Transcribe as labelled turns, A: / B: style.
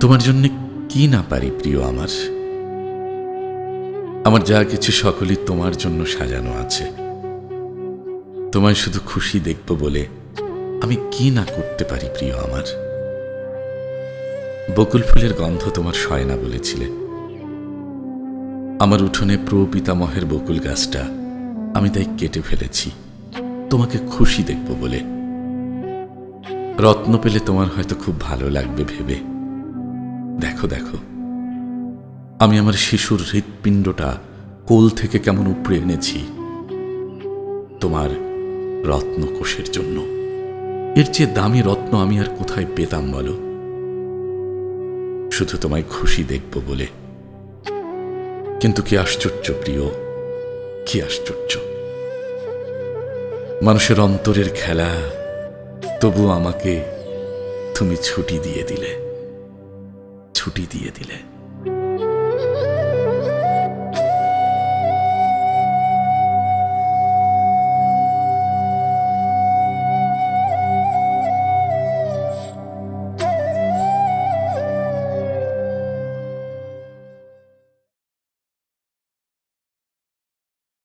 A: তোমার জন্য কি না পারি প্রিয় আমার? আমার যা কিছু সকলই তোমার জন্য সাজানো আছে। তোমায় শুধু খুশি দেখব বলে আমি কি না করতে পারি প্রিয় আমার? বকুল ফুলের গন্ধ তোমার সয় না বলেছিলে। আমার উঠোনে প্রপিতামহের বকুল গাছটা আমি তাই কেটে ফেলেছি। তোমাকে খুশি দেখব বলে। রত্ন পেলে তোমার হয়তো খুব ভালো লাগবে ভেবে। দেখো দেখো। আমি আমার শিশুর হৃৎপিণ্ডটা কোল থেকে কেমন উপড়ে এনেছি? তোমার রত্নকোষের জন্য। এর চেয়ে দামি রত্ন আমি আর কোথায় পেতাম বলো? শুধু তোমায় খুশি দেখব বলে। কিন্তু কি আশ্চর্য প্রিয়, কি আশ্চর্য। মানুষের অন্তরের খেলা তবু আমাকে তুমি ছুটি দিয়ে দিলে। ছুটি দিয়ে দিলে।